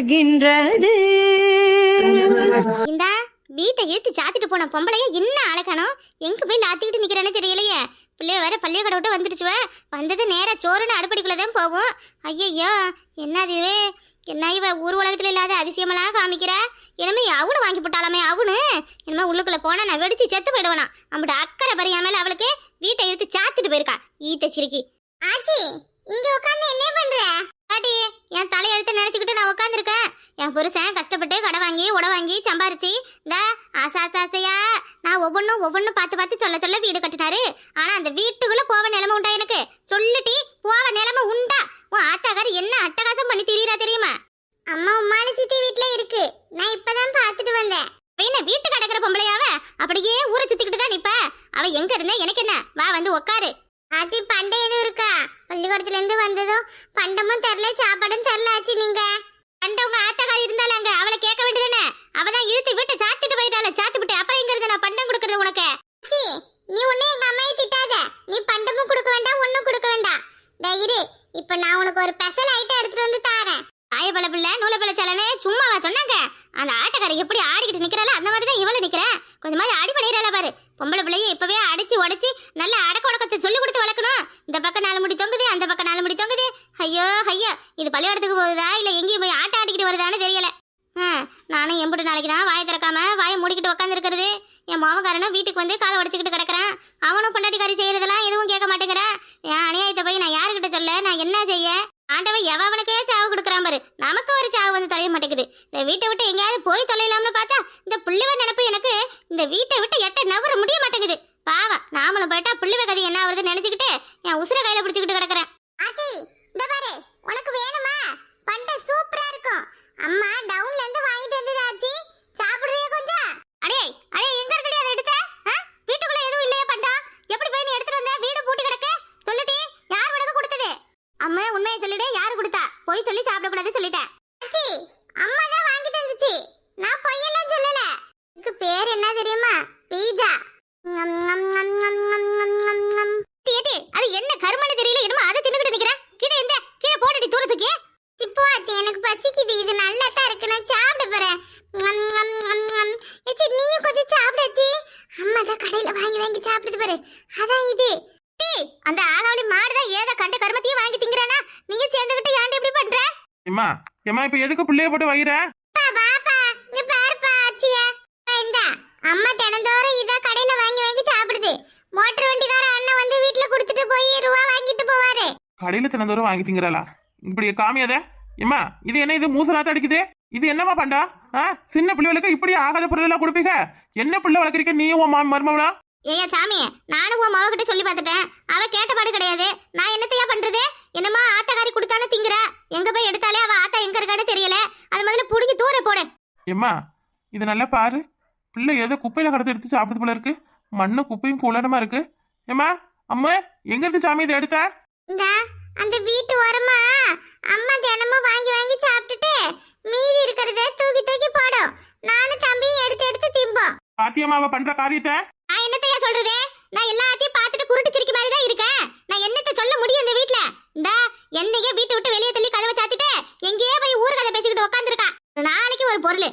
மலர்கின்றது இந்தா வீட்டை இழுத்து சாத்திட்டு போன பொம்பளைய என்ன அழகானோ எங்க போய் லாத்திக்கிட்டு நிக்கிறேன்னு தெரியலையே. பிள்ளைய வேற பள்ளிய கடை விட்டு வந்துடுச்சுவ வந்தது நேரா சோறுன்னு அடுப்படிக்குள்ள தான் போகும் ஐயையோ என்னது இது என்ன இவ ஊர் உலகத்துல இல்லாத அதிசயமெல்லாம் காமிக்கிற? இனிமே அவனு வாங்கி போட்டாலாமே அவனு? இனிமே உள்ளுக்குள்ள போனா நான் வெடிச்சு செத்து போயிடுவானா? அம்பிட்டு அக்கறை பறியாமல அவளுக்கு வீட்டை இழுத்து சாத்திட்டு போயிருக்கா. ஈட்ட சிரிக்கி. ஆச்சி இங்க உட்காந்து என்ன பண்ற? பாட்டி என் தலையெழுத்து நினைச்சுக்கிட்டு நான் உட்காந்துருக்கேன் என் புருஷன் கஷ்டப்பட்டு கடை வாங்கி உடை வாங்கி சம்பாரிச்சு இந்த ஆசை ஆசை ஆசையா? நான் ஒவ்வொன்றும் ஒவ்வொன்றும் பார்த்து பார்த்து சொல்ல சொல்ல வீடு கட்டினாரு. ஆனா அந்த வீட்டுக்குள்ள போவ நிலைமை உண்டா எனக்கு? சொல்லிட்டி போவ நிலைமை உண்டா? உன் ஆத்தாக்காரி என்ன அட்டகாசம் பண்ணி திரியிறா தெரியுமா? அம்மா உமால சித்தி வீட்ல இருக்கு. நான் இப்பதான் பார்த்துட்டு வந்தேன். என்ன வீட்டுக்கு அடக்கிற பொம்பளையாவ? அப்படியே ஊரை சுத்திக்கிட்டு தான் நிப்ப. அவ எங்க இருந்தா? எனக்கு என்ன? வா வந்து உட்காரு ஆச்சி பண்டை எதுவும் இருக்கா? பள்ளிக்கூடத்துல இருந்து வந்ததும் பண்டமும் தரல சாப்பாடும் தரல ஆச்சி நீங்க. பண்ட உங்க ஆத்தக்காரி இருந்தால அங்க அவளை கேட்க வேண்டியதுதானே? அவதான் இழுத்து வீட்டை சாத்திட்டு போயிட்டால சாத்து விட்டு அப்புறம் எங்க இருந்து நான் பண்டம் கொடுக்கறது உனக்கு? ஆச்சி நீ ஒண்ணு எங்க அம்மையை திட்டாத. நீ பண்டமும் கொடுக்க வேண்டாம் ஒண்ணும் கொடுக்க வேண்டாம். டேய் இரு. இப்ப நான் உனக்கு ஒரு ஸ்பெஷல் ஐட்டம் எடுத்துட்டு வந்து தாரேன். ஆயப்பழ பிள்ளை நூலப்பழ சலனே சும்மாவா சொன்னாங்க? அந்த ஆட்டக்காரி எப்படி ஆடிக்கிட்டு நிக்கிறாளோ அந்த மாதிரி தான் இவளும் நிக்கிறேன் கொஞ்சமாவது ஆடி பண்ணிடுறாள பாரு. பொம்பளை பிள்ளைய இப்பவே அடிச்சு உடச்சி நல்ல அடக்க உடக்கத்தை சொல்லி கொடுத்து வளர்க்கணும். இந்த பக்கம் நாலு முடி தொங்குது அந்த பக்கம் நாலு முடி தொங்குது. ஐயோ ஐயோ இது பள்ளிக்கூடத்துக்கு போகுதா? இல்ல எங்கேயும் போய் ஆட்டம் ஆடிக்கிட்டு வருதான்னு தெரியல. நானும் எம்பிட்டு நாளைக்கு தான் வாயை திறக்காம வாயை மூடிக்கிட்டு உட்காந்துருக்கிறது என் மாமக்காரனும் வீட்டுக்கு வந்து காலை உடச்சிக்கிட்டு கிடக்குறான். அவனும் பொண்டாட்டிக்காரி செய்யறதெல்லாம் எதுவும் கேட்க மாட்டேங்கிறான் என் அநியாயத்தை போய் நான் யாருக்கிட்ட சொல்ல? நான் என்ன செய்ய? ஆண்டவன் எவனுக்கே சாவு கொடுக்குறான் பாரு. நமக்கு ஒரு சாவு வந்து தொலைய மாட்டேங்குது. இந்த வீட்டை விட்டு எங்கேயாவது போய் தொலையலாம்னு பார்த்தா இந்த புள்ளிவ நினப்பு எனக்கு இந்த வீட்டை விட்டு எட்ட நவர முடிய மாட்டேங்குது. பாவம் நாமளும் போயிட்டா புள்ளிவ கதை என்ன வருதுன்னு நினைச்சுக்கிட்டு என் உசுர கையில பிடிச்சுக்கிட்டு கிடக்குறேன். ஆச்சி இந்த பாரு உனக்கு வேணுமா? பண்ட சூப்பரா இருக்கும். அம்மா டவுன்ல இருந்து வாங்கிட்டு வந்தது ஆச்சி. சாப்பிடுறியா கொஞ்சம்? அடே அடே எங்க இருந்தடி அதை எடுத்த ஆ? வீட்டுக்குள்ள எதுவும் இல்லையா பண்டா எப்படி போய் நீ எடுத்துட்டு வந்த வீடு பூட்டி கிடக்கு சொல்லுடி யார் உனக்கு கொடுத்தது அம்மா உண்மையை சொல்லிடு யாரு கொடுத்தா போய் சொல்லி சாப்பிடக்கூடாது சொல்லிட்டேன் ஆச்சி அம்மா தான் வாங்கி தந்துச்சு நான் பொய்யெல்லாம் சொல்லல இதுக்கு பேர் என்ன தெரியுமா பீஸா அது என்ன கருமன்னு தெரியல என்னமோ அதை தின்னுக்கிட்டு நிக்கிற கீழே எந்த கீழே போட்டுடி தூரத்துக்கு இப்போ ஆச்சு எனக்கு பசிக்குது இது நல்லா தான் இருக்கு நான் சாப்பிட போறேன் ம், ம், ம், ம். ஏச்சி நீயும் கொஞ்சம் சாப்பிடாச்சி அம்மா தான் கடையில வாங்கி வாங்கி சாப்பிடுது பாரு அதான் இது டேய், அந்த ஆகாவளி மாடுதான் ஏதோ கண்ட கருமத்தையும் வாங்கி திங்கறானா? நீங்க சேர்ந்துகிட்டு ஏன்டி இப்படி பண்ற? எம்மா எம்மா இப்ப எதுக்கு புள்ளைய போட்டு வைகிற பாப்பா இங்க பாருப்பா ஆச்சியா. இந்த. அம்மா தினந்தோறும் இத கடையில வாங்கி வாங்கி சாப்பிடுது. மோட்டர் வண்டிக்கார அண்ணன் வந்து வீட்ல கொடுத்துட்டு போய் ரூபா வாங்கிட்டு போவாரு. கடையில தினந்தோறும் வாங்கி திங்கறலா இப்படி காமியாத? எம்மா இது என்ன இது மூசலாத்த அடிக்குது? இது என்னம்மா பண்டா? சின்ன பிள்ளைகளுக்கு இப்படி ஆகாத பொருள் எல்லாம் கொடுப்பீங்க? என்ன பிள்ளை வளர்க்குறீங்க நீயும் உன் மா- மருமவளா ஏயா சாமி நானும் உன் மகக்கிட்ட சொல்லி பார்த்துட்டேன். அவ கேட்ட பாடு கிடையாது. நான் என்னத்தையா பண்றது? என்னமா ஆத்தாக்காரி கொடுத்தானே திங்குற? எங்க போய் எடுத்தாலே அவ ஆத்தா எங்க இருக்கான்னு தெரியல. அது முதல்ல புடுங்கி தூர போடு. எம்மா இது நல்லா பாரு. பிள்ளை ஏதோ குப்பையில கடத்து எடுத்து சாப்பிடுறது போல இருக்கு. மண்ணு குப்பையும் கூலனமா இருக்கு. ஏம்மா அம்மா எங்க இருந்து சாமி இதை எடுத்த? இந்த அந்த வீட்டு ஓரமா அம்மா தினமும் வாங்கி வாங்கி சாப்பிட்டுட்டு மீதி இருக்கிறத தூக்கி தூக்கி போடும். நானும் தம்பியும் எடுத்து எடுத்து திம்போம். பாத்தியம்மா அவ பண்ற காரியத்தை? நான் என்னத்தையா சொல்றது? நான் எல்லாத்தையும் பார்த்துட்டு குருட்டு சிரிக்க மாதிரி தான் இருக்கேன். நான் என்னத்தை சொல்ல முடியும் இந்த வீட்ல? இந்த என்னையே வீட்டை விட்டு வெளியே தள்ளி கதவை சாத்திட்டு எங்கேயே போய் ஊர் கதை பேசிக்கிட்டு உட்காந்துருக்கா ஒரு நாளைக்கு ஒரு பொருள்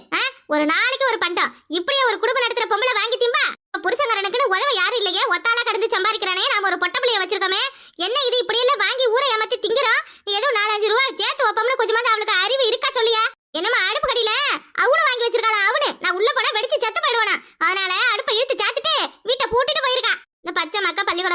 ஒரு நாளைக்கு ஒரு பண்டம். இப்படியே ஒரு குடும்பம் நடத்துற பொம்பளை வாங்கி திம்பா? புருஷங்கரனுக்குன்னு உதவ யாரும் இல்லையே? ஒத்தாளா கடந்து சம்பாதிக்கிறானே நாம ஒரு பொட்டப்பிள்ளைய வச்சிருக்கோமே. என்ன இது இப்படி எல்லாம் வாங்கி ஊரை ஏமாத்தி திங்கிறோம் ஏதோ நாலஞ்சு ரூபா சேர்த்து வைப்போம்னு கொஞ்சமாவது அவளுக்கு அறிவு இருக்கா சொல்லியா? என்னமா அடுப்பு கடியில? அவனு வாங்கி வச்சிருக்காளா அவனு? நான் உள்ள போனா வெடிச்சு செத்து போயிடுவானா? அதனால அடுப்பை இழுத்து சாத்திட்டு வீட்டை பூட்டிட்டு போயிருக்கான் இந்த பச்சை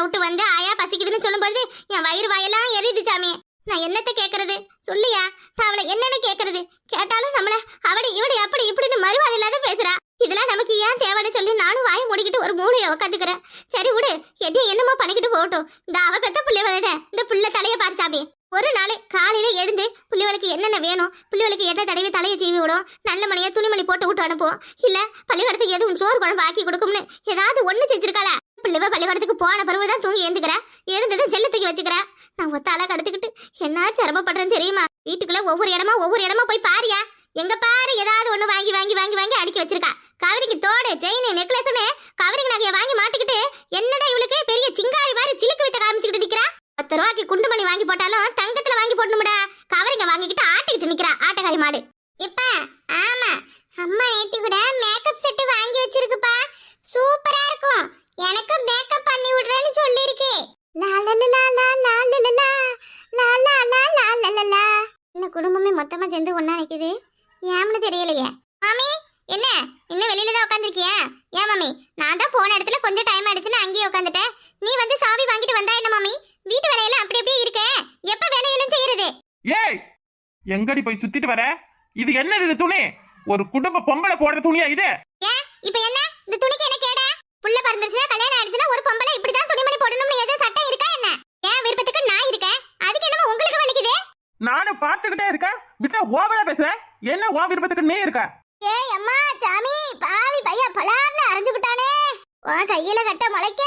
மக்கா விட்டு வந்து ஆயா பசிக்குதுன்னு சொல்லும்போது என் வயிறு வாயெல்லாம் எரியுது சாமி. நான் என்னத்த கேட்கறது சொல்லியா? நான் அவளை என்னன்னு கேட்கறது கேட்டாலும் நம்மள அவடி இவடி அப்படி இப்படின்னு மறுவாது இல்லாத பேசுறா. இதெல்லாம் நமக்கு ஏன் தேவைன்னு சொல்லி நானும் வாயை மூடிக்கிட்டு ஒரு மூளையை உட்காந்துக்கிறேன் சரி விடு என்ன என்னமோ பண்ணிக்கிட்டு போகட்டும். இந்த அவ பெத்த பிள்ளை வந்துட்ட இந்த புள்ள தலைய பாரு சாமி. ஒரு நாள் காலையில எழுந்து புள்ளிவளுக்கு என்னென்ன வேணும் புள்ளிவளுக்கு எதை தடவி தலையை சீவி விடும் நல்ல மணியை துணிமணி போட்டு விட்டு அனுப்புவோம். இல்ல பள்ளிக்கூடத்துக்கு எதுவும் சோறு குழம்பு ஆக்கி கொடுக்கும்னு ஏதாவது ஒண்ணு செஞ்சிருக்காளா? பிள்ளைவ பள்ளிக்கூடத்துக்கு போன பிறகுதான் தூங்கி எழுந்துக்கிறா. எழுந்ததை செல்லத்துக்கு வச்சுக்கிற. நான் ஒத்தால கடத்துக்கிட்டு என்ன சிரமப்படுறேன்னு தெரியுமா? வீட்டுக்குள்ள ஒவ்வொரு இடமா ஒவ்வொரு இடமா போய் பாரியா? எங்க பாரு ஏதாவது ஒண்ணு வாங்கி வாங்கி வாங்கி வாங்கி அடுக்கி வச்சிருக்கா. கவரிக்கு தோடு செயின் நெக்லஸுமே கவரிக்கு நகையை வாங்கி மாட்டிக்கிட்டு என்னடா இவளுக்கு பெரிய சிங்காரி மாதிரி சிலுக்கு வித்த காமிச்சுக்கிட்டு நிக்கிறா? பத்து ரூபாய்க்கு குண்டுமணி வாங்கி போட்டாலும் தங்கத்துல வாங்கி போடணும்டா. கவரிங்க வாங்கிக்கிட்டு ஆட்டுக்கிட்டு நிக்கிறா. ஆட்டக்காரி மாடு இன்னும் வெளியில தான் உட்காந்துருக்கியா ஏன் மாமி நான் தான் போன இடத்துல கொஞ்சம் டைம் ஆயிடுச்சுன்னு அங்கேயே உட்காந்துட்டேன் நீ வந்து சாவி வாங்கிட்டு வந்தா என்ன மாமி வீட்டு வேலையெல்லாம் அப்படி அப்படியே இருக்கே எப்ப வேலையெல்லாம் செய்யறது ஏய் வர? இது என்னது இது துணி? ஒரு குடும்ப பொம்பளை போடுற துணியா இது? இப்ப என்ன? இந்த துணிக்கு என்ன கேட? புள்ள பிறந்துச்சுன்னா கல்யாணம் ஆயிடுச்சுன்னா ஒரு பொம்பளை இப்படிதான் துணிமணி போடணும்னு எதுவும் சட்டம் இருக்கா என்ன? ஏன் விருப்பத்துக்கு நான் இருக்கேன்? அதுக்கு என்னமோ உங்களுக்கு வலிக்குது? நானும் பாத்துக்கிட்டே இருக்கேன். விட்டா ஓவரா பேசுற? என்ன ஓ விருப்பத்துக்கு நீ இருக்க? ஏய் அம்மா சாமி பாவி பையா பலார்னு அரைஞ்சு விட்டானே. உன் கையில கட்ட முளைக்க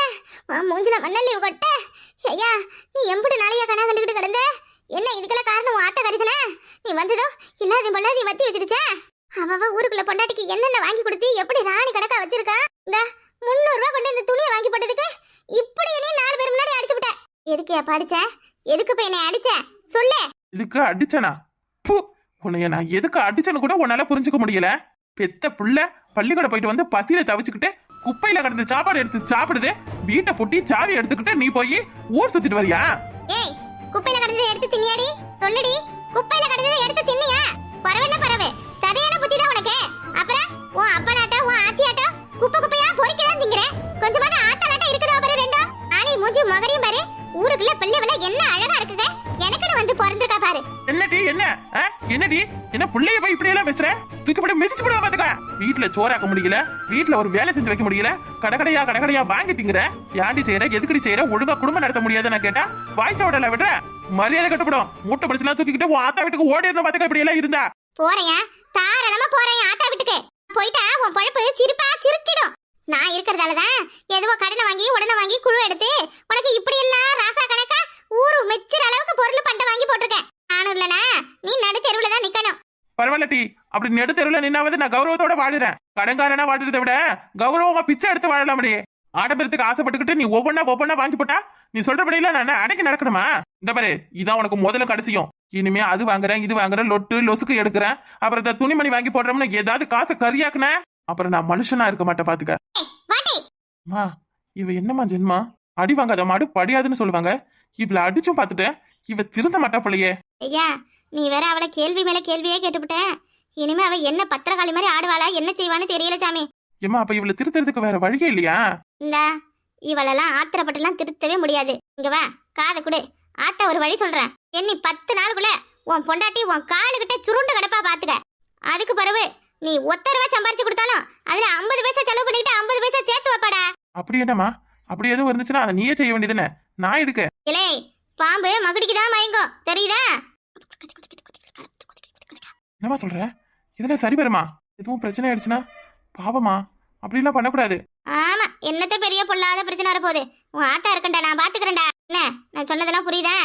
உன் மூஞ்சில மண்ணல்லி கொட்ட. ஐயா நீ எம்புடு நாளையா கணா கண்டுக்கிட்டு கிடந்த? என்ன இதுக்கெல்லாம் காரணம் உன் ஆட்ட கருதுன? நீ வந்ததும் இல்லாத பொல்லாதி வத்தி வச்சிருச்சா? அவ ஊருக்குள்ள பொண்டாட்டிக்கு என்னென்ன வாங்கி கொடுத்து எப்படி ராணி கணக்கா வச்சிருக்கா? இந்த முந்நூறு ரூபாய் கொண்டு இந்த துணியை வாங்கி போட்டதுக்கு இப்படி நீ நாலு பேர் முன்னாடி அடிச்சு விட்ட. எதுக்கு படிச்ச? எதுக்கு போய் என்னை அடிச்ச? சொல்லு. இதுக்கு அடிச்சனா? பூ உன்னைய நான் எதுக்கு அடிச்சேன்னு கூட உன்னால புரிஞ்சுக்க முடியல. பெத்த புள்ள பள்ளிக்கூடம் போயிட்டு வந்து பசியில தவிச்சுக்கிட்டு குப்பையில கிடந்து சாப்பாடு எடுத்து சாப்பிடுது. வீட்டை பொட்டி சாவி எடுத்துக்கிட்டு நீ போய் ஊர் சுத்திட்டு வரியா? ஏய் குப்பையில கடந்ததை எடுத்து தின்னியாடி? சொல்லுடி. குப்பையில கடந்ததை எடுத்து தின்னியா? பறவைன்னா பறவை? சரியான புத்தி தான் உனக்கு. அப்புறம் உன் அப்பனாட்டா உன் ஆச்சி ஆச்சியாட்டா குப்பை குப்பையா பொறிக்கலாம் திங்கிற கொஞ்சமாவது ஆத்தலாட்டம் இருக்குதா பாரு ரெண்டும். ஆளி மூஞ்சி மகரையும் பாரு. ஊருக்குள்ள பிள்ளைவெல்லாம் என்ன அழகா இருக்குங்க. எனக்கு வந்து பிறந்திருக்கா பாரு. என்னடி என்ன? என்னடி? என்ன புள்ளைய போய் இப்படி எல்லாம் பேசுற? தூக்கி போட்டு மிதிச்சு போடுவா பாத்துக்க. வீட்டுல சோறாக்க முடியல. வீட்டுல ஒரு வேலை செஞ்சு வைக்க முடியல. கடகடையா கடகடையா வாங்கி திங்குற. யாண்டி செய்யற எதுக்கடி செய்யற? ஒழுங்கா குடும்பம் நடத்த முடியாது நான் கேட்டா வாய்ச்ச விடல விடுற. மரியாதை கட்டுப்படும். மூட்டை படிச்சுலாம் தூக்கிக்கிட்டு உன் ஆத்தா வீட்டுக்கு ஓடி இருந்த பாத்துக்க இப்படி எல்லாம் இருந்தா. போறேன். தாராளமா போறேன் ஆத்தா வீட்டுக்கு. போயிட்டா உன் பழப்பு சிரிப்பா சிரிச்சிடும். நான் இருக்கிறதால தான் எதுவோ கடனை வாங்கி உடனே வாங்கி குழு எடுத்து உனக்கு இப்படி எல்லாம் ராசா கணக்கா? ஊரு மெச்சுற அளவுக்கு பொருள் பண்ட வாங்கி போட்டிருக்கேன். நானும் இல்லனா நீ நடு தெருவுல தான் நிக்கணும். பரவாயில்ல டி. அப்படி நெடு தெருவுல நின்னாவது நான் கௌரவத்தோட வாழுறேன். கடன்காரனா வாழுறதை விட கௌரவமா பிச்சை எடுத்து வாழலாமடி. ஆடம்பரத்துக்கு ஆசைப்பட்டுக்கிட்டு நீ ஒவ்வொன்னா ஒவ்வொன்னா வாங்கி போட்டா நீ சொல்றபடியில நான் அடக்கி நடக்கணுமா? இந்த பாரு இதான் உனக்கு முதல்ல கடைசியும். இனிமே அது வாங்குறேன் இது வாங்குறேன் லொட்டு லொசுக்கு எடுக்கிறேன். அப்புறம் இந்த துணிமணி வாங்கி போடுறோம்னு ஏதாவது காசை கரியாக்குன அப்புறம் நான் மனுஷனா இருக்க மாட்டேன் பாத்துக்க. மா இவ என்னம்மா ஜென்மா? அடி வாங்காத மாடு படியாதுன்னு சொல்லுவாங்க. இவள அடிச்சும் பார்த்துட்டேன் இவ திருந்த மாட்டா போலயே. ஐயா நீ வேற அவளை கேள்வி மேல கேள்வியே கேட்டுவிட்ட இனிமே அவ என்ன பத்திரகாளி மாதிரி ஆடுவாளா என்ன செய்வான்னு தெரியல சாமி. ஏம்மா அப்ப இவள திருத்துறதுக்கு வேற வழியே இல்லையா? இந்தா இவளெல்லாம் ஆத்திரப்பட்டுலாம் திருத்தவே முடியாது. இங்க வா காதை கொடு. ஆத்தா ஒரு வழி சொல்றேன். எண்ணி பத்து நாளுக்குள்ள உன் பொண்டாட்டி உன் காலுகிட்ட சுருண்டு கிடப்பா பாத்துக்க. அதுக்கு பிறகு நீ ஒத்த ரூபா சம்பாரிச்சு கொடுத்தாலும் அதுல ஐம்பது பைசா செலவு பண்ணிட்டு ஐம்பது பைசா சேர்த்து வைப்பாடா. அப்படி என்னம்மா? அப்படி எதுவும் இருந்துச்சுன்னா அதை நீயே செய்ய வேண்டியதுன்னு. நான் இதுக்கு இலே பாம்பு மகுடிக்கு தான் மயங்கும் தெரியுதா? என்னம்மா சொல்ற? இதுல சரி வருமா எதுவும் பிரச்சனை ஆயிடுச்சுன்னா பாவமா? அப்படிலாம் பண்ணக்கூடாது. ஆமா என்னத்த பெரிய பொல்லாத பிரச்சனை வரப்போகுது? உன் ஆத்தா இருக்கண்டா நான் பாத்துக்கிறேன்டா. என்ன நான் சொன்னதெல்லாம் புரியுதா?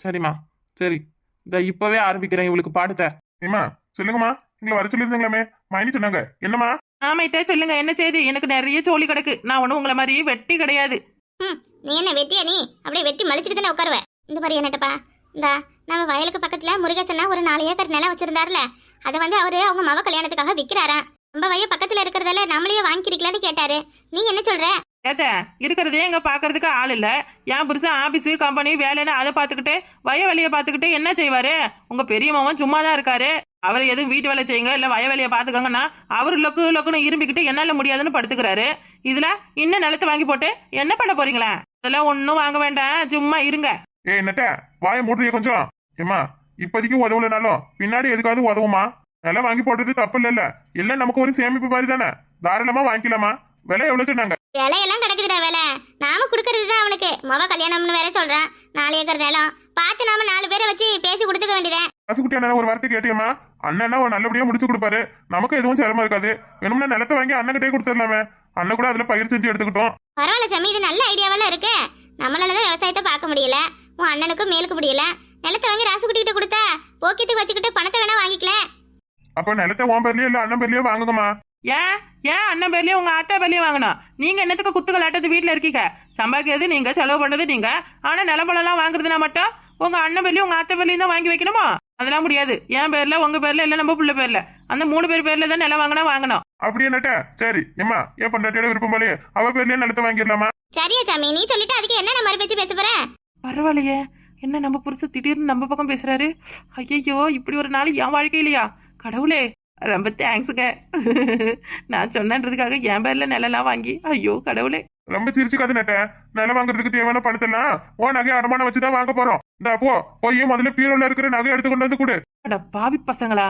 சரிம்மா சரி. இந்த இப்பவே ஆரம்பிக்கிறேன் இவளுக்கு பாடுத்த. ஏமா சொல்லுங்கம்மா. எங்களை வர சொல்லியிருந்தாங்களாமே? மைனி சொன்னாங்க. என்னம்மா? ஆமைத்தே சொல்லுங்க. என்ன செய்தி? எனக்கு நிறைய சோழி கிடக்கு. நான் ஒன்றும் உங்களை மாதிரி வெட்டி கிடையாது. ம் நீ என்ன வெட்டியா நீ? அப்படியே வெட்டி மலிச்சிட்டு தானே உட்காருவ. இந்த மாதிரி என்னட்டப்பா. இந்தா நம்ம வயலுக்கு பக்கத்துல முருகசன்னா ஒரு நாலு ஏக்கர் நிலம் வச்சிருந்தாருல. அதை வந்து அவரு அவங்க மவ கல்யாணத்துக்காக விற்கிறாராம் நம்ம வய பக்கத்துல இருக்கிறதால நம்மளையே வாங்கிக்கிறீங்களான்னு கேட்டாரு. நீ என்ன சொல்ற? ஏத்த இருக்கிறதே எங்க பாக்குறதுக்கு ஆள் இல்ல. என் புருஷன் ஆபீஸ் கம்பெனி வேலைன்னு அதை பார்த்துக்கிட்டு வய வழியை பார்த்துக்கிட்டு என்ன செய்வாரு? உங்க பெரிய மாமன் சும்மா தான் இருக்காரு. அவர் எதுவும் வீட்டு வேலை செய்யுங்க இல்ல வய வேலையை பாத்துக்கோங்கன்னா அவர் லொக்கு லொக்குன்னு இரும்பிக்கிட்டு என்னால முடியாதுன்னு படுத்துக்கிறாரு. இதுல இன்னும் நிலத்தை வாங்கி போட்டு என்ன பண்ண போறீங்களா? இதெல்லாம் ஒன்றும் வாங்க வேண்டாம் சும்மா இருங்க. ஏ என்னட்ட வாயை மூடுறிய கொஞ்சம் ஏமா இப்போதைக்கு உதவலனாலும் பின்னாடி எதுக்காவது உதவுமா? நிலம் வாங்கி போடுறது தப்பு இல்லைல்ல எல்லாம் நமக்கு ஒரு சேமிப்பு மாதிரி தானே தாராளமா வாங்கிக்கலாமா? விலை எவ்வளவு சொன்னாங்க? விலையெல்லாம் கிடக்குதுடா வேலை. நாம கொடுக்கறது தான் அவனுக்கு. மவ கல்யாணம்னு வேற சொல்றான். நாலு ஏக்கர் நிலம். பார்த்து நாம நாலு பேரை வச்சு பேசி கொடுத்துக்க வேண்டியதேன் பசுக்குட்டி அண்ணன் ஒரு வார்த்தை கேட்டியம்மா? அண்ணன்னா ஒரு நல்லபடியா முடிச்சு கொடுப்பாரு. நமக்கு எதுவும் சிரமம் இருக்காது. வேணும்னா நிலத்தை வாங்கி அண்ணன்கிட்டே கொடுத்துடலாமே. அண்ணன் கூட அதுல பயிர் செஞ்சு எடுத்துக்கிட்டோம். பரவாயில்ல சாமி இது நல்ல ஐடியாவெல்லாம் இருக்கு. நம்மளால தான் விவசாயத்தை பார்க்க முடியல. உன் அண்ணனுக்கும் மேலுக்கு முடியல. நிலத்தை வாங்கி ராசுக்குட்டிகிட்ட கொடுத்தா போக்கியத்துக்கு வச்சுக்கிட்டு பணத்தை வேணா வாங்கிக்கல. அப்ப நிலத்தை உன் பேர்லயோ இல்ல அண்ணன் பேர்லயோ வாங்குங்கம்மா. ஏன் ஏன் அண்ணன் பேர்லயும் உங்க அத்தை பேர்லயும் வாங்கணும். நீங்க என்னத்துக்கு குத்துக்கள் ஆட்டது வீட்டுல இருக்கீங்க? சம்பாதிக்கிறது நீங்க செலவு பண்றது நீங்க. ஆனா நிலம்பழம்லாம் வாங்குறதுனா மட்டும் உங்க அண்ணன் பேர்லயும் உங்க அத்தை பேர்லயும் தான் வாங்கி வைக்கணுமா? அதெல்லாம் முடியாது. என் பேர்ல உங்க பேர்ல இல்ல நம்ம புள்ள பேர்ல. அந்த மூணு பேர் பேர்ல தான் நிலம் வாங்கினா வாங்கணும். அப்படியே நட்ட சரி ஏம்மா என் பொண்டாட்டியோட விருப்பம் போலயே அவ பேர்லயே நிலத்தை வாங்கிடலாமா? சரியா சாமி நீ சொல்லிட்டு அதுக்கு என்ன மாதிரி பேச்சு பேச போற? பரவாயில்லையே. என்ன நம்ம புருஷன் திடீர்னு நம்ம பக்கம் பேசுறாரு? ஐயையோ இப்படி ஒரு நாள் என் வாழ்க்கையிலையா கடவுளே ரொம்ப தேங்க்ஸுங்க நான் சொன்னன்றதுக்காக என் பேர்ல நிலலாம் வாங்கி ஐயோ கடவுளே. ரொம்ப சிரிச்சுக்காது நட்ட. நிலம் வாங்குறதுக்கு தேவையான பணத்தெல்லாம் ஓ நகை அடமானம் வச்சுதான் வாங்க போறோம். இந்த போ. போய் முதல்ல பீரோல இருக்கிற நகை எடுத்து கொண்டு வந்து கொடு. அட பாவி பசங்களா.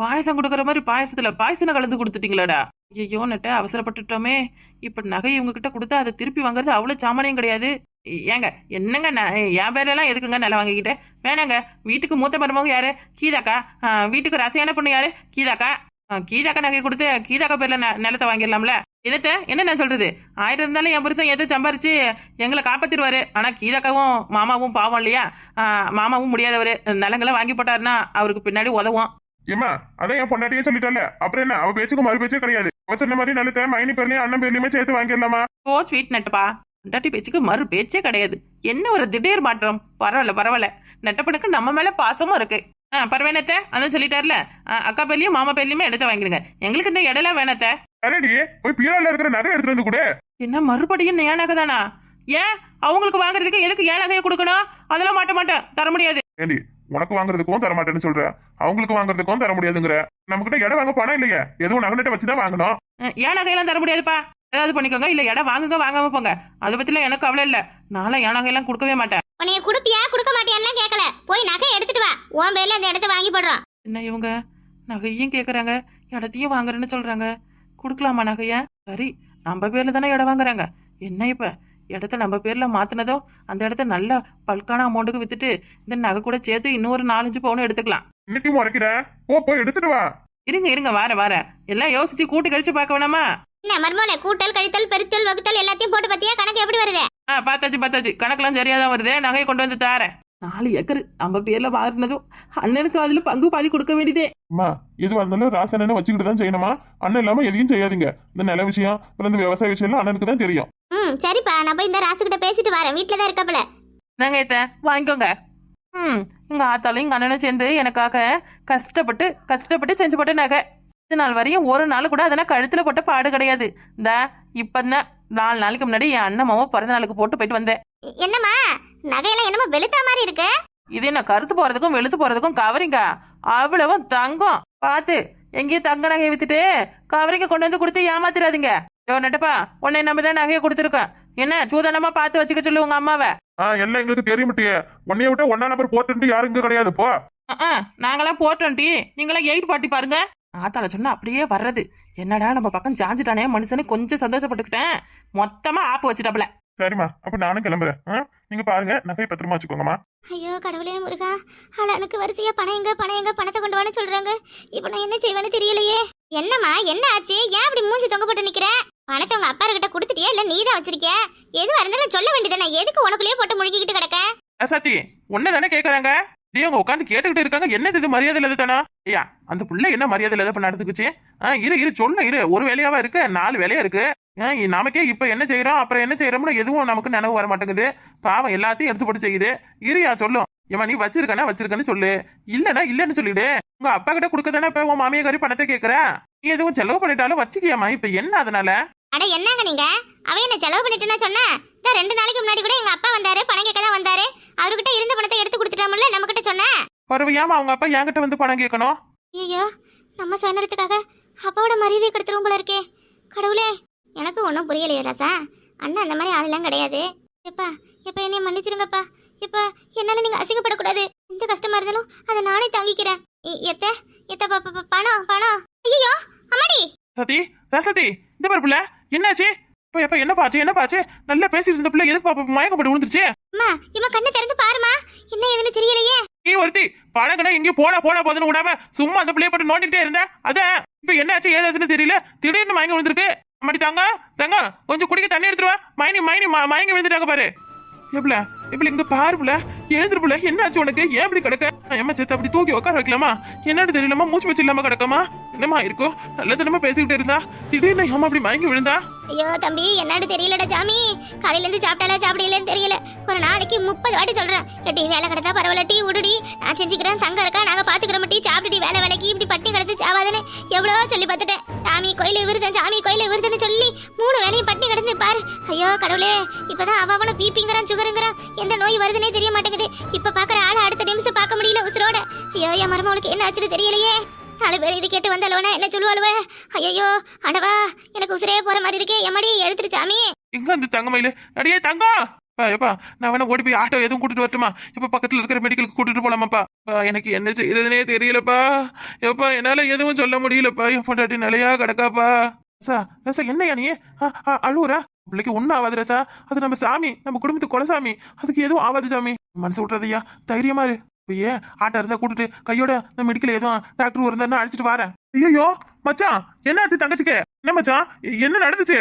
பாயசம் கொடுக்குற மாதிரி பாயசத்துல பாயசம் கலந்து கொடுத்துட்டீங்களாடா. ஐயோ நட்ட அவசரப்பட்டுட்டோமே. இப்ப நகை இவங்க கிட்ட கொடுத்தா அதை திருப்பி வாங்குறது அவ்வளவு சாமானியம் கிடையாது. ஏங்க என்னங்க என் பேரெல்லாம் எதுக்குங்க நிலம் வாங்கிக்கிட்டேன் வேணாங்க வீட்டுக்கு மூத்த மருமக யாரு? கீதாக்கா. வீட்டுக்கு ரசையான பொண்ணு யாரு? கீதாக்கா. கீதாக்கா நகை கொடுத்து கீதாக்கா பேர்ல நிலத்தை வாங்கிடலாம்ல. என்னத்த என்ன நான் சொல்றது? ஆயிரம் இருந்தாலும் என் புருஷன் எதை சம்பாரிச்சு எங்களை காப்பாத்திடுவாரு. ஆனா கீதாக்காவும் மாமாவும் பாவம் இல்லையா? மாமாவும் முடியாதவரு. நிலங்களை வாங்கி போட்டாருன்னா அவருக்கு பின்னாடி உதவும். ஏமா அதான் என் பொண்டாட்டியே சொல்லிட்டால. அப்புறம் என்ன? அவ பேச்சுக்கு மறு பேச்சே கிடையாது. அவ சொன்ன மாதிரி நிலத்தை மைனி பேர்லயும் அண்ணன் பேர்லயுமே சேர்த்து வாங்கிடலாமா? ஓ ஸ்வீட் நட்டப்பா நட்டாட்டி பேச்சுக்கு மறு பேச்சே கிடையாது. என்ன ஒரு திடீர் மாற்றம்? பரவாயில்ல பரவாயில்ல. நெட்டப்பனுக்கு நம்ம மேல பாசமும் இருக்கு. ஆ பரவாயில்லத்த அதான் சொல்லிட்டார்ல. அக்கா பேர்லயும் மாமா பேர்லயுமே இடத்த வாங்கிடுங்க. எங்களுக்கு இந்த இடம்லாம் வேணாத்த சரிடி போய் பீரோல இருக்கிற நகை எடுத்துட்டு வந்து கொடு. என்ன மறுபடியும் ஏன் நகை தானா ஏன்? அவங்களுக்கு வாங்குறதுக்கு எதுக்கு ஏன் நகையை கொடுக்கணும்? அதெல்லாம் மாட்ட மாட்டேன். தர முடியாது. ஏண்டி உனக்கு வாங்குறதுக்கும் தர மாட்டேன்னு சொல்ற. அவங்களுக்கு வாங்குறதுக்கும் தர முடியாதுங்கிற. நம்ம கிட்ட இடம் வாங்க பணம் இல்லையே. எதுவும் நகை வச்சுதான் வாங்கணும். ஏன் நகையெல்லாம் தர முடியாதுப்பா. ஏதாவது பண்ணிக்கோங்க இல்ல இடம் வாங்குங்க வாங்காம போங்க. அதை பத்திலாம் எனக்கு கவலை இல்ல. நான்லாம் என் நகையெல்லாம் கொடுக்கவே மாட்டேன். உன்னைய கொடுப்பியா கொடுக்க மாட்டியான்லாம் கேட்கல போய் நகை எடுத்துட்டு வா. உன் பேர்ல அந்த இடத்த வாங்கி போடுறோம். என்ன இவங்க? நகையும் கேக்குறாங்க இடத்தையும் வாங்குறேன்னு சொல்றாங்க. கொடுக்கலாமா நகைய? சரி நம்ம பேர்ல தானே இடம் வாங்குறாங்க. என்ன இப்ப? இடத்த நம்ம பேர்ல மாத்தினதோ அந்த இடத்த நல்ல பல்கான அமௌண்ட்டுக்கு வித்துட்டு இந்த நகை கூட சேர்த்து இன்னொரு நாலஞ்சு பவுன் எடுத்துக்கலாம். இன்னைக்கு முறைக்கிற போ போய் எடுத்துட்டு வா. இருங்க இருங்க வார வார எல்லாம் யோசிச்சு கூட்டி கழிச்சு பார்க்க வேணாமா? என்ன மர்மோனே கூட்டல் கழித்தல் பெருத்தல் வகுத்தல் எல்லாத்தையும் போட்டு பத்தியா கணக்கு எப்படி வருது? ஆ பார்த்தாச்சு பார்த்தாச்சு. கணக்கெல்லாம் சரியா தான் வருது. நகையை கொண்டு வந்து தாரேன். நாலு ஏக்கர். நம்ம பேர்ல மாறினதும் அண்ணனுக்கு அதுல பங்கு பாதி கொடுக்க வேண்டியதே. அம்மா எதுவா இருந்தாலும் ராசனன்னு வச்சுக்கிட்டு தான் செய்யணுமா? அண்ணன் இல்லாம எதையும் செய்யாதீங்க. இந்த நில விஷயம் அப்புறம் இந்த விவசாய விஷயம் எல்லாம் அண்ணனுக்கு தான் தெரியும். ம் சரிப்பா. நான் போய் இந்த ராசுகிட்ட பேசிட்டு வரேன். வீட்டுல தான் இருக்கப்பல. நாங்க ஏத்த வாங்கிக்கோங்க. ம் எங்க ஆத்தாலும் எங்க அண்ணனும் சேர்ந்து எனக்காக கஷ்டப்பட்டு கஷ்டப்பட்டு செஞ்சு போட்ட நகை. இது நாள் வரையும் ஒரு நாள் கூட அதெல்லாம் கழுத்துல போட்ட பாடு கிடையாது. இந்த இப்பதான் நாலு நாளைக்கு முன்னாடி என் அண்ணமாவும் பிறந்த நாளுக்கு போட்டு போயிட்டு வந்தேன். என்னம்மா? நகையெல்லாம் என்னமோ வெளுத்தா மாதிரி இருக்கு. இது என்ன கருத்து போறதுக்கும் வெளுத்து போறதுக்கும் கவரிங்க? அவ்வளவும் தங்கம். பார்த்து எங்கேயும் தங்க நகையை வித்துட்டு கவரிங்க கொண்டு வந்து கொடுத்து ஏமாத்திராதீங்க. யோ நட்டப்பா உன்னை நம்பி தான் நகையை கொடுத்துருக்கேன். என்ன சூதனமா பார்த்து வச்சுக்க சொல்லு உங்க அம்மாவை. ஆ எல்லாம் எங்களுக்கு தெரிய மாட்டியே. உன்னைய விட்ட ஒன்னா நம்பர் போட்டு யாரும் இங்க கிடையாது போ. அஹ், நாங்களாம் போட்டோம் டி நீங்களாம் எயிட் பாட்டி பாருங்க. ஆத்தால சொன்னா அப்படியே வர்றது. என்னடா நம்ம பக்கம் சாஞ்சிட்டானே மனுஷனு கொஞ்சம் சந்தோஷப்பட்டுக்கிட்டேன். மொத்தமா ஆப்பு வச்சுட்டாப்ல சரிம்மா அப்ப நானும் கிளம்புறேன். ஆ? நீங்க பாருங்க நகை பத்திரமா வச்சுக்கோங்கம்மா. ஐயோ கடவுளே முருகா. அழனுக்கு வரிசையா பணம் எங்க பணம் எங்க பணத்தை கொண்டு வான்னு சொல்றாங்க. இப்போ நான் என்ன செய்வேன்னு தெரியலையே. என்னம்மா என்ன ஆச்சு? ஏன் அப்படி மூஞ்சி தொங்க போட்டு நிக்கிற? பணத்தை உங்க அப்பா கிட்ட கொடுத்துட்டியா? இல்ல நீ தான் வச்சிருக்கிய? எதுவா இருந்தாலும் சொல்ல வேண்டியதானே எதுக்கு உனக்குள்ளேயே போட்டு முழுகிக்கிட்டு கிடக்க? சத்தி உன்ன தானே கேக்குறாங்க? நீ அவங்க உட்காந்து கேட்டுக்கிட்டு இருக்காங்க. என்னது இது? மரியாதை இல்லாத தானா? ஐயா அந்த பிள்ளை என்ன மரியாதை இல்லாத பண்ண நடந்துக்குச்சு ஆ இரு இரு சொல்ல இரு. ஒரு வேலையாவா இருக்கு? நாலு வேலையா இருக்கு? ஆ, நமக்கே இப்ப என்ன செய்யறோம் அப்புறம் என்ன செய்யறோம்னு எதுவும் நமக்கு நினைவு வர மாட்டேங்குது. பாவம் எல்லாத்தையும் எடுத்து போட்டு செய்யுது. இருயா சொல்லும் ஏமா நீ வச்சிருக்கனா? வச்சிருக்கன்னு சொல்லு. இல்லனா இல்லன்னு சொல்லிடு. உங்க அப்பா கிட்ட கொடுக்க தானே இப்ப உன் மாமியாரி பணத்தை கேக்குற? நீ எதுவும் செலவு பண்ணிட்டாலும் வச்சுக்கியாமா இப்ப என்ன அதனால? அட என்னங்க நீங்க? அவன் என்ன செலவு பண்ணிட்டுனா சொன்ன? இந்த ரெண்டு நாளைக்கு முன்னாடி கூட எங்க அப்பா வந்தாரு பணம் கேட்க தான் வந்தாரு. அவர்கிட்ட இருந்த பணத்தை எடுத்து கொடுத்துட்டாமல்ல நம்ம கிட்ட சொன்ன பரவையாம அவங்க அப்பா என்கிட்ட வந்து பணம் கேட்கணும்? ஐயோ நம்ம சுயநலத்துக்காக அப்பாவோட மரியாதை கெடுத்துருவோம் போல இருக்கே. கடவுளே எனக்கு ஒன்றும் புரியலையே ராசா. அண்ணன் அந்த மாதிரி ஆளெல்லாம் கிடையாது. எப்பா எப்ப என்னைய மன்னிச்சிருங்கப்பா. இப்ப என்னால நீங்க அசிங்கப்படக்கூடாது. எந்த கஷ்டமா இருந்தாலும் அதை நானே தாங்கிக்கிறேன். எத்த எத்த பணம் பணம். ஐயோ அம்மாடி. சதி ரசதி இந்த பாரு புள்ள. என்னாச்சு? இப்ப எப்ப என்ன பாச்சு என்ன பாச்சு? நல்லா பேசிட்டு இருந்த பிள்ளை எதுக்கு பாப்பா மயக்கப்பட்டு விழுந்துருச்சு? அம்மா இவன் கண்ணை திறந்து பாருமா என்ன ஏதுன்னு தெரியலையே. நீ ஒருத்தி பணங்கடா எங்கேயும் போனா போனா போதுன்னு விடாம சும்மா அந்த பிள்ளைய போட்டு நோண்டிக்கிட்டே இருந்த. அதான் இப்ப என்னாச்சு ஏதாச்சுன்னு தெரியல. திடீர்னு மயங்கி விழுந்திருக்கு. அம்மாடி தாங்க தங்க கொஞ்சம் குடிக்க தண்ணி எடுத்துருவா மைனி மைனி ம- மயங்கி விழுந்துட்டாங்க பாரு. எப்பல இப்ப இங்க பாருப்புல எழுந்துருப்புல என்னாச்சு உனக்கு? ஏன் இப்படி கிடக்க? ஏமா செத்து அப்படி தூக்கி உட்கார வைக்கலாமா? என்னன்னு தெரியலமா மூச்சு வச்சு இல்லாம கிடக்கமா? என்னமா இருக்கும் நல்ல தினமா பேசிக்கிட்டு இருந்தா? திடீர்னு ஏமா அப்படி மயங்கி விழுந்தா? ஐயோ தம்பி என்னன்னு தெரியலடா சாமி. காலையில இருந்து சாப்பிட்டாலா சாப்பிடலன்னு தெரியல. ஒரு நாளைக்கு முப்பது வாட்டி சொல்றேன். டீ வேலை கிடந்தா பரவாயில்ல டீ விடுடி நான் செஞ்சுக்கிறேன் தங்க இருக்கா? நாங்க பாத்துக்கிறோம் டீ? சாப்பிட்டு வேலை வேலைக்கு இப்படி பட்டி கிடந்து சாவாதுன்னு எவ்வளவோ சொல்லி பார்த்துட்டேன். சாமி கோயில விருதன் சாமி கோயில விருதுன்னு சொல்லி மூணு வேலையும் பட்டி கிடந்து பாரு. ஐயோ கடவுளே இப்பதான் அவ பீப்பிங்கிறான் சுகருங்கிறான். எந்த நோய் வருதுன்னே தெரிய மாட்டேங்குது. இப்ப பாக்குற ஆளை அடுத்த நிமிஷம் பார்க்க முடியல உசுரோட. ஐயோ என் மருமகளுக்கு என்ன ஆச்சுன்னு தெரியலையே. நாலு பேர் இது கேட்டு வந்தாலுவனா என்ன சொல்லுவாளுவ? ஐயோ அடவா எனக்கு உசிரே போற மாதிரி இருக்கே. எம்மாடி எடுத்துரு சாமி. எங்க அந்த தங்கமயில அடியே தங்கம் அப்பா, எப்பா நான் வேணா ஓடி போய் ஆட்டோ எதுவும் கூட்டிட்டு வரட்டுமா? இப்ப பக்கத்துல இருக்கிற மெடிக்கலுக்கு கூட்டிட்டு போலாமாப்பா. எனக்கு என்ன செய்யறதுனே தெரியலப்பா. எப்பா என்னால எதுவும் சொல்ல முடியலப்பா. என் பொண்டாட்டி நிலையா கிடக்காப்பா. ரசா ரசா என்னையா நீ? அழுவுறா? பிள்ளைக்கு ஒன்னும் ஆகாது ரசா. அது நம்ம சாமி நம்ம குடும்பத்து குலசாமி. அதுக்கு எதுவும் ஆகாது சாமி. மனசு விட்றதையா தைரியமா இரு. ஏன் ஆட்டோ இருந்தா கூட்டிட்டு கையோட இந்த மெடிக்கல் எதுவும் டாக்டர் இருந்தா அழைச்சிட்டு வரேன். ஐயோ மச்சான் என்னாச்சு தங்கச்சிக்கு? என்ன மச்சான் என்ன நடந்துச்சு?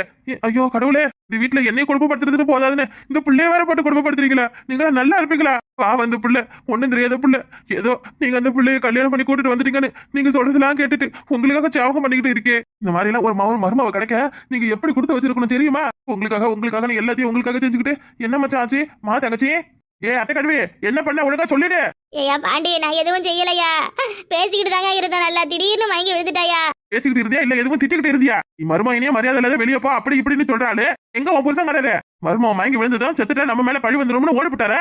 ஐயோ கடவுளே இந்த வீட்டுல என்னைய குடும்பப்படுத்துறதுன்னு போதாதுன்னு இந்த பிள்ளைய வேற போட்டு குடும்பப்படுத்துறீங்களா. நீங்க நல்லா இருப்பீங்களா? வா வந்து பிள்ளை ஒண்ணும் தெரியாத பிள்ளை. ஏதோ நீங்க அந்த பிள்ளைய கல்யாணம் பண்ணி கூட்டிட்டு வந்துட்டீங்கன்னு நீங்க சொல்றதெல்லாம் கேட்டுட்டு உங்களுக்காக சாவகம் பண்ணிக்கிட்டு இருக்கே. இந்த மாதிரி எல்லாம் ஒரு மகன் மருமவ கிடைக்க நீங்க எப்படி கொடுத்து வச்சிருக்கணும் தெரியுமா? உங்களுக்காக உங்களுக்காக எல்லாத்தையும் உங்களுக்காக செஞ்சுக்கிட்டு என்ன மச்சான் ஆச்சு? மா தங்கச்சி? ஏ அத்தை கடுவி என்ன பண்ண? ஒழுங்கா சொல்லிடு. ஏயா பாண்டி நான் எதுவும் செய்யலையா? பேசிக்கிட்டு தாங்க இருந்தேன் நல்லா. திடீர்னு மயங்கி விழுந்துட்டாயா? பேசிக்கிட்டு இருந்தியா? இல்ல எதுவும் திட்டிக்கிட்டு இருந்தியா? நீ மருமகனே மரியாதை இல்லாத வெளியே போ அப்படி இப்படின்னு சொல்றாளு. எங்க உன் புருஷன் கிடையாது மருமகன் மயங்கி விழுந்ததும் செத்துட்டா நம்ம மேல பழி வந்துரும்னு ஓடிவிட்டார?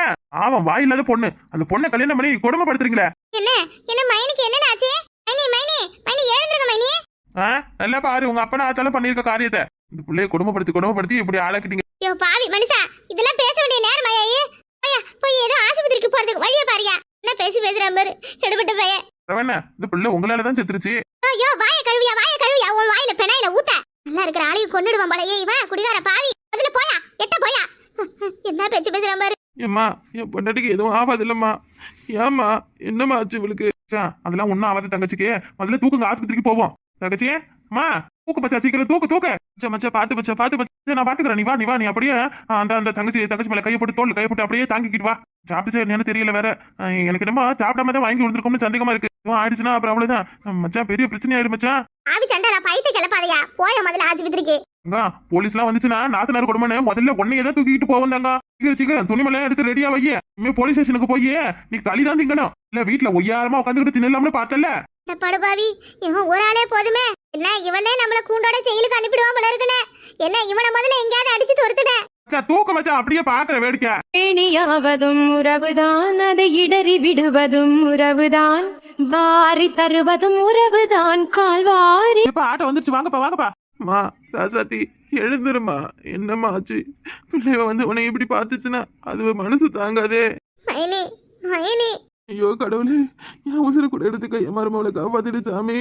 அவன் வாய் இல்லாத பொண்ணு. அந்த பொண்ணை கல்யாணம் பண்ணி கொடுமைப்படுத்துறீங்களே. என்ன? என்ன மைனுக்கு என்ன ஆச்சு? மைனி மைனி மைனி எழுந்துருங்க மைனி. ஆ நல்லா பாரு உங்க அப்பா ஆத்தால பண்ணிருக்க காரியத்தை. இந்த பிள்ளைய கொடுமைப்படுத்தி கொடுமைப்படுத்தி இப்படி ஆளாக்கிட்டீங்க. யோ பாவி மனுஷா இதெல்லாம் பேச வேண்டிய நேரம் ஐயா போய் ஏதோ ஆஸ்பத்திரிக்கு போறதுக்கு வழியா பாரியா என்ன பேசி பேசுற பாரு. எடுபட்ட பையன். ரவண்ணா இந்த பிள்ளை உங்களாலதான் செத்துருச்சு. ஐயோ வாய கழுவியா வாய கழுவியா. உன் வாயில பெனாயில ஊத்த. நல்லா இருக்கிற ஆளையும் கொண்டுடுவான் போல. ஏய் இவன் குடிகார பாவி. அதுல போயா எட்ட போயா. என்ன பேச்சு பேசுற பாரு. ஏம்மா என் பொண்டாட்டிக்கு எதுவும் ஆகாது இல்லம்மா ஏம்மா என்னம்மா ஆச்சு இவளுக்கு? அதெல்லாம் ஒன்னும் ஆகாது தங்கச்சிக்கு. முதல்ல தூக்குங்க ஆஸ்பத்திரிக்கு போவோம். தங்கச்சி அம்மா தூக்கு பச்சா சீக்கிரம் தூக்கு தூக்கு. மச்சா மச்சா பாத்து மச்சா பாத்து மச்சா. நான் பாத்துக்கிறேன். நீ வா நீ வா நீ அப்படியே அந்த அந்த தங்கச்சி தங்கச்சி மேல கையை போட்டு தோல் கையை போட்டு அப்படியே தாங்கிக்கிட்டு வா. சாப்பிட்டு என்னன்னு தெரியல வேற. எனக்கு என்னமோ சாப்பிடாம தான் வாங்கி விழுந்திருக்கோம்னு சந்தேகமா இருக்கு. ஆயிடுச்சுன்னா அப்புறம் அவ்வளவுதான். மச்சான் பெரிய பிரச்சனை ஆயிடும் மச்சான் ஆவி சண்டால பைத்த கிளப்பாதையா? போய முதல்ல ஆஸ்பத்திரிக்கு. அங்க போலீஸ்லாம் வந்துச்சுன்னா நாத்தனார் குடும்பம்னு முதல்ல உன்னையே தான் தூக்கிட்டு போவோம் தாங்க சீக்கிரம் சீக்கிரம் துணிமலை எடுத்து ரெடியா வைய இனிமே போலீஸ் ஸ்டேஷனுக்கு போய் நீ களி தான் திங்கணும். இல்ல வீட்டுல ஒய்யாரமா உட்காந்துக்கிட்டு தின்னலாம்னு பார்த்தல. படுபாவி ஒரு ஆளே போதுமே. என்ன இவனே நம்மள கூண்டோட செயலுக்கு அனுப்பிடுவான் போல இருக்குனே என்ன இவனை முதல்ல எங்கேயாவது அடிச்சு துரத்துனே. மச்சான், தூக்க மச்சான் அப்படியே பாக்குற வேடிக்கை. பேணியாவதும் உறவுதான் அதை இடறி விடுவதும் உறவுதான். வாரி தருவதும் உறவுதான் கால்வாரி இப்ப ஆட்டோ வந்துருச்சு வாங்கப்பா வாங்கப்பா. மா ராசாத்தி எழுந்துருமா. என்னம்மா ஆச்சு? பிள்ளைவ வந்து உன்னை இப்படி பார்த்துச்சுன்னா அது மனசு தாங்காதே. மைனி மைனி. ஐயோ கடவுளே என் உசுர கூட எடுத்துக்க என் மருமவளை காப்பாத்திடு சாமி.